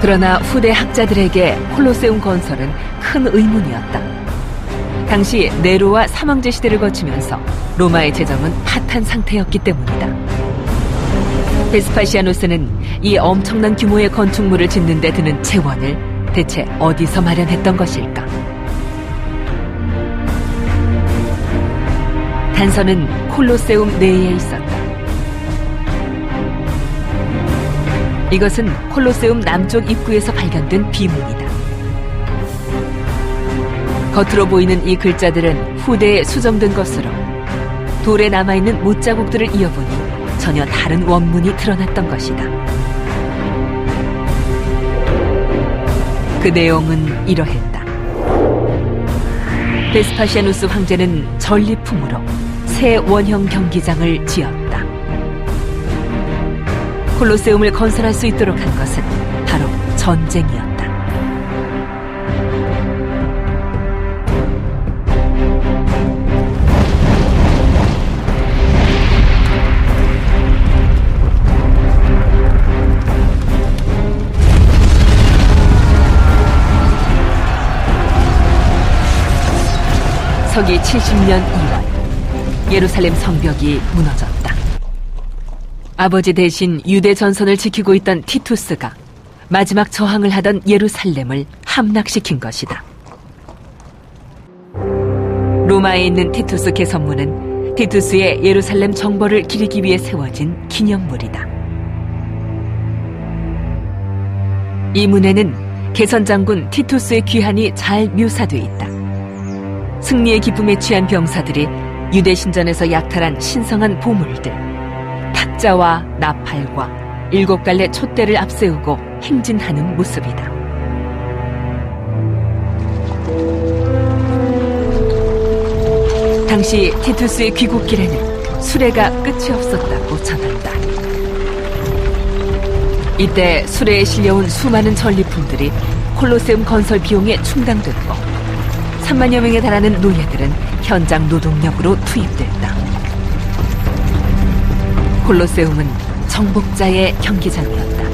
그러나 후대 학자들에게 콜로세움 건설은 큰 의문이었다. 당시 네로와 삼왕제 시대를 거치면서 로마의 재정은 파탄 상태였기 때문이다. 베스파시아누스는 이 엄청난 규모의 건축물을 짓는 데 드는 재원을 대체 어디서 마련했던 것일까? 단서는 콜로세움 내에 있었다. 이것은 콜로세움 남쪽 입구에서 발견된 비문이다. 겉으로 보이는 이 글자들은 후대에 수정된 것으로 돌에 남아있는 못자국들을 이어보니 전혀 다른 원문이 드러났던 것이다. 그 내용은 이러했다. 베스파시아누스 황제는 전리품으로 새 원형 경기장을 지었다. 콜로세움을 건설할 수 있도록 한 것은 바로 전쟁이었다. 서기 70년 2월 예루살렘 성벽이 무너졌다. 아버지 대신 유대 전선을 지키고 있던 티투스가 마지막 저항을 하던 예루살렘을 함락시킨 것이다. 로마에 있는 티투스 개선문은 티투스의 예루살렘 정벌을 기리기 위해 세워진 기념물이다. 이 문에는 개선 장군 티투스의 귀환이 잘 묘사돼 있다. 승리의 기쁨에 취한 병사들이 유대 신전에서 약탈한 신성한 보물들, 탁자와 나팔과 일곱 갈래 촛대를 앞세우고 행진하는 모습이다. 당시 티투스의 귀국길에는 수레가 끝이 없었다고 전한다. 이때 수레에 실려온 수많은 전리품들이 콜로세움 건설 비용에 충당됐고 3만여 명에 달하는 노예들은 현장 노동력으로 투입됐다. 콜로세움은 정복자의 경기장이었다.